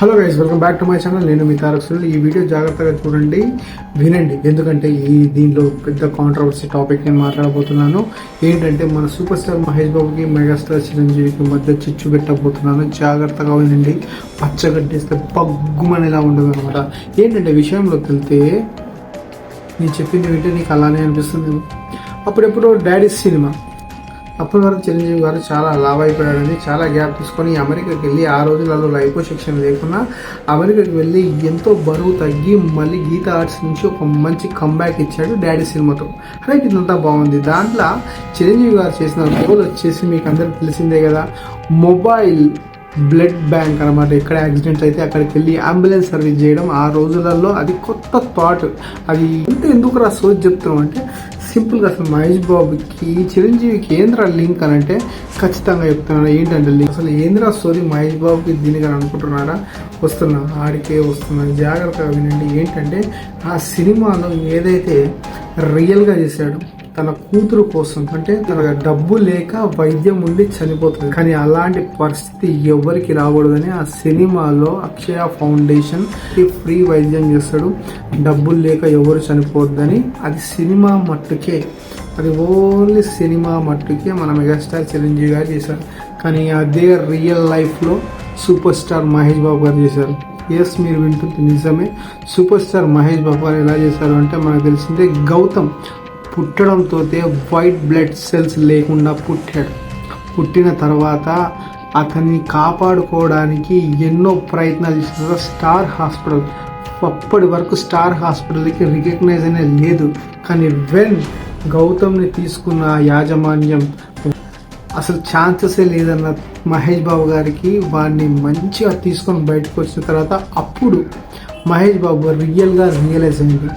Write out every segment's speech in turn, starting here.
Hello guys welcome back to my channel నేను మీ తారక్ సునీల్. ఈ వీడియో జాగ్రత్తగా చూడండి వినండి. ఎందుకంటే ఈ దీనిలో పెద్ద కాంట్రవర్సీ టాపిక్ నేను మాట్లాడబోతున్నాను. ఏంటంటే మన సూపర్ స్టార్ మహేష్ బాబుకి మెగాస్టార్ చిరంజీవికి మధ్య చిచ్చు పెట్టబోతున్నాను. జాగ్రత్తగా వినండి. పచ్చగడ్డేస్తే పగ్గుమనేలా ఉండదు అనమాట ఏంటంటే విషయంలోకి వెళ్తే నేను చెప్పింది వింటే నీకు అలానే అనిపిస్తుంది. అప్పుడెప్పుడు డాడీ సినిమా. అప్పటి వరకు చిరంజీవి గారు చాలా లావ్ అయిపోయాడని చాలా గ్యాప్ తీసుకొని అమెరికాకి వెళ్ళి ఆ రోజులలో లైఫ్ శిక్షణ లేకుండా అమెరికాకి వెళ్ళి ఎంతో బరువు తగ్గి మళ్ళీ గీత ఆర్ట్స్ నుంచి ఒక మంచి కంబ్యాక్ ఇచ్చాడు డాడీ సినిమాతో. రైట్ ఇదంతా బాగుంది. దాంట్లో చిరంజీవి గారు చేసిన రోల్ వచ్చేసి మీకు అందరికి తెలిసిందే కదా మొబైల్ బ్లడ్ బ్యాంక్ అనమాట ఎక్కడ యాక్సిడెంట్ అయితే అక్కడికి వెళ్ళి అంబులెన్స్ సర్వీస్ చేయడం ఆ రోజులలో అది కొత్త థాట్ అది ఎంత ఎందుకు రా సోచ్ చెప్తున్నాం అంటే సింపుల్గా అసలు మహేష్ బాబుకి చిరంజీవికి ఏంద్రా లింక్ అని అంటే ఖచ్చితంగా చెప్తున్నాను ఏంటంటే లింక్? అసలు ఏంద్రా స్టోరీ మహేష్ బాబుకి దీనికి అని అనుకుంటున్నారా? వస్తున్నా ఆడికే వస్తున్నా. జాగ్రత్తగా వినండి. ఏంటంటే ఆ సినిమాలో ఏదైతే రియల్గా చేశాడు తన కూతురు కోసం అంటే తన డబ్బు లేక వైద్యం ఉండి చనిపోతుంది. కానీ అలాంటి పరిస్థితి ఎవరికి రాకూడదని ఆ సినిమాలో అక్షయ ఫౌండేషన్ ఫ్రీ వైద్యం చేస్తాడు. డబ్బులు లేక ఎవరు చనిపోద్దని. అది సినిమా మట్టుకే. అది ఓన్లీ సినిమా మట్టుకే మన మెగాస్టార్ చిరంజీవి గారు చేశారు. కానీ అదే రియల్ లైఫ్లో సూపర్ స్టార్ మహేష్ బాబు గారు చేశారు. ఎస్ మీరు వింటుంది నిజమే. సూపర్ స్టార్ మహేష్ బాబు గారు ఎలా చేశారు అంటే మనకు తెలిసిందే గౌతమ్. పుట్టడంతో వైట్ బ్లడ్ సెల్స్ లేకుండా పుట్టాడు. పుట్టిన తర్వాత అతన్ని కాపాడుకోవడానికి ఎన్నో ప్రయత్నాలు చేసిన స్టార్ హాస్పిటల్. అప్పటి వరకు స్టార్ హాస్పిటల్కి రికగ్నైజ్ అనే లేదు. కానీ వెన్ గౌతమ్ని తీసుకున్న యాజమాన్యం అసలు ఛాన్సెసే లేదన్న మహేష్ బాబు గారికి వాడిని మంచిగా తీసుకొని బయటకు వచ్చిన తర్వాత అప్పుడు మహేష్ బాబు రియల్గా రియలైజ్ అయింది.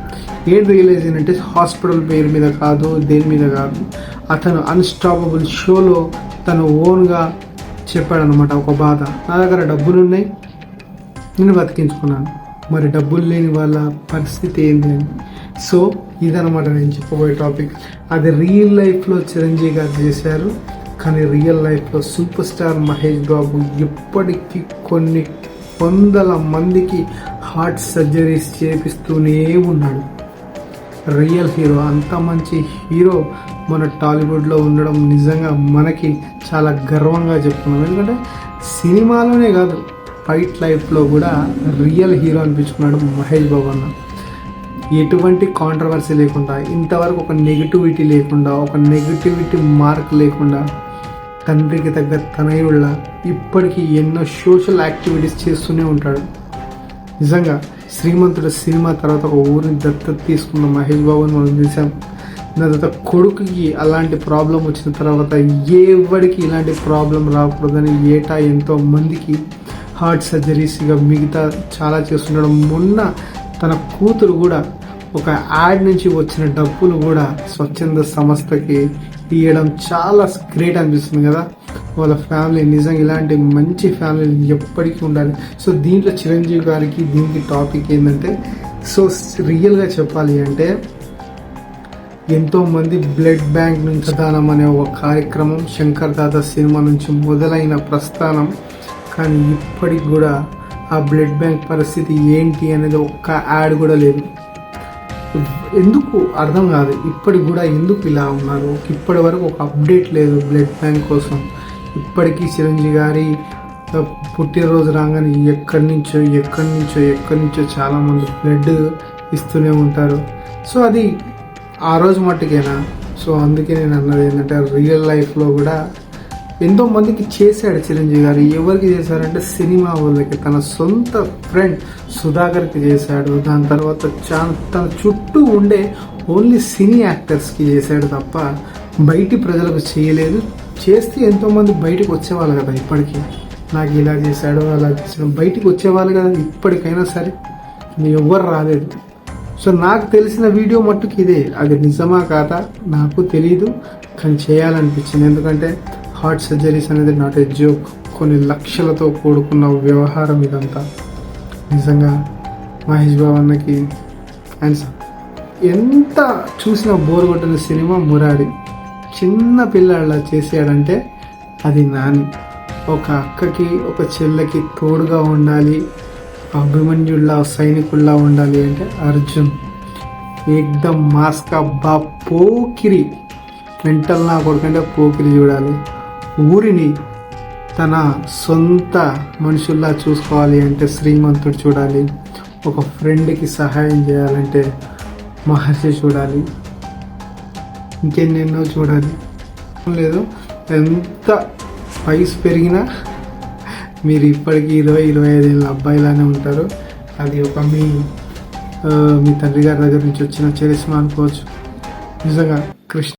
ఏం రియలైజ్ అయిందంటే హాస్పిటల్ పేరు మీద కాదు దేని మీద కాదు అతను అన్స్టాపబుల్ షోలో తను ఓన్గా చెప్పాడనమాట ఒక బాధ. నా దగ్గర డబ్బులు ఉన్నాయి నేను బతికించుకున్నాను. మరి డబ్బులు లేని వాళ్ళ పరిస్థితి ఏంటి అని. సో ఇదనమాట నేను చెప్పబోయే టాపిక్ అది రియల్ లైఫ్లో చిరంజీవి గారు చేశారు కానీ రియల్ లైఫ్లో సూపర్ స్టార్ మహేష్ బాబు ఇప్పటికీ కొన్ని వందల మందికి హార్ట్ సర్జరీస్ చేపిస్తూనే ఉన్నాడు. రియల్ హీరో అంత మంచి హీరో మన టాలీవుడ్లో ఉండడం నిజంగా మనకి చాలా గర్వంగా చెప్తున్నాం. ఎందుకంటే సినిమాలోనే కాదు ఫైట్ లైఫ్లో కూడా రియల్ హీరో అనిపించుకున్నాడు మహేష్ బాబు అన్న. ఎటువంటి కాంట్రవర్సీ లేకుండా ఇంతవరకు ఒక నెగిటివిటీ లేకుండా ఒక నెగిటివిటీ మార్క్ లేకుండా తండ్రికి తగ్గ తనయుళ్ళ ఇప్పటికీ ఎన్నో సోషల్ యాక్టివిటీస్ చేస్తూనే ఉంటాడు. నిజంగా శ్రీమంతుడు సినిమా తర్వాత ఒక ఊరిని దత్తత తీసుకున్న మహేష్ బాబుని మనం చూసాం దాని తర్వాత కొడుకుకి అలాంటి ప్రాబ్లం వచ్చిన తర్వాత ఎవరికి ఇలాంటి ప్రాబ్లం రాకూడదని ఏటా ఎంతో మందికి హార్ట్ సర్జరీస్ ఇక మిగతా చాలా చేస్తున్నాడు మొన్న తన కూతురు కూడా ఒక యాడ్ నుంచి వచ్చిన డబ్బులు కూడా స్వచ్ఛంద సంస్థకి ఇవ్వడం చాలా గ్రేట్ అనిపిస్తుంది కదా. వాళ్ళ ఫ్యామిలీ నిజంగా ఇలాంటి మంచి ఫ్యామిలీ ఎప్పటికీ ఉండాలి. సో దీంట్లో చిరంజీవి గారికి దీనికి టాపిక్ ఏంటంటే సో రియల్గా చెప్పాలి అంటే ఎంతోమంది బ్లడ్ బ్యాంక్ నుంచి దానం అనే ఒక కార్యక్రమం శంకర్ దాదా సినిమా నుంచి మొదలైన ప్రస్థానం. కానీ ఇప్పటికి కూడా ఆ బ్లడ్ బ్యాంక్ పరిస్థితి ఏంటి అనేది ఒక్క యాడ్ కూడా లేదు. ఎందుకు అర్థం కాదు. ఇప్పటికి కూడా ఎందుకు ఇలా ఉన్నారు? ఇప్పటి వరకు ఒక అప్డేట్ లేదు బ్లడ్ బ్యాంక్ కోసం. ఇప్పటికీ చిరంజీవి గారి పుట్టినరోజు రాగానే ఎక్కడి నుంచో ఎక్కడి నుంచో ఎక్కడి నుంచో చాలామంది బ్లడ్ ఇస్తూనే ఉంటారు. సో అది ఆ రోజు మట్టుకేనా? సో అందుకే నేను అన్నది ఏంటంటే రియల్ లైఫ్లో కూడా ఎంతో మందికి చేశాడు చిరంజీవి గారు. ఎవరికి చేశారంటే సినిమా వాళ్ళకి. తన సొంత ఫ్రెండ్ సుధాకర్కి చేశాడు. దాని తర్వాత చా తన చుట్టూ ఉండే ఓన్లీ సినీ యాక్టర్స్కి చేశాడు తప్ప బయటి ప్రజలకు చేయలేదు. చేస్తే ఎంతోమంది బయటకు వచ్చేవాళ్ళు కదా ఇప్పటికీ. నాకు ఇలా చేశాడు అలా చేశాడు. బయటికి వచ్చేవాళ్ళు కదా ఇప్పటికైనా సరే ఎవ్వరు రాలేదు. సో నాకు తెలిసిన వీడియో మట్టుకు ఇదే. అది నిజమా కాదా నాకు తెలియదు కానీ చేయాలనిపించింది. ఎందుకంటే హార్ట్ సర్జరీస్ అనేది నాట్ ఏ జోక్. కొన్ని లక్షలతో కూడుకున్న వ్యవహారం ఇదంతా. నిజంగా మహేష్ బాబు అన్నకి అండ్ ఎంత చూసినా బోర్ కొట్టిన సినిమా మురాడి చిన్న పిల్లాళ్ళ చేసాడంటే అది నాని. ఒక అక్కకి ఒక చెల్లెకి తోడుగా ఉండాలి అభిమన్యుల్లా సైనికుల్లా ఉండాలి అంటే అర్జున్. ఏకదం మాస్కా బా పోకిరి. మెంటల్ నా కొడుకంటే పోకిరి చూడాలి. ఊరిని తన సొంత మనుషుల్లా చూసుకోవాలి అంటే శ్రీమంతుడు చూడాలి. ఒక ఫ్రెండ్కి సహాయం చేయాలంటే మహర్షి చూడాలి. ఇంకెన్నెన్నో చూడాలి. లేదు ఎంత వయసు పెరిగినా మీరు ఇప్పటికీ ఇరవై ఇరవై ఐదు ఏళ్ళ అబ్బాయిలానే ఉంటారు. అది ఒక మీ మీ తండ్రి గారి దగ్గర నుంచి వచ్చిన చరిస్మా అనుకోవచ్చు. నిజంగా కృష్ణ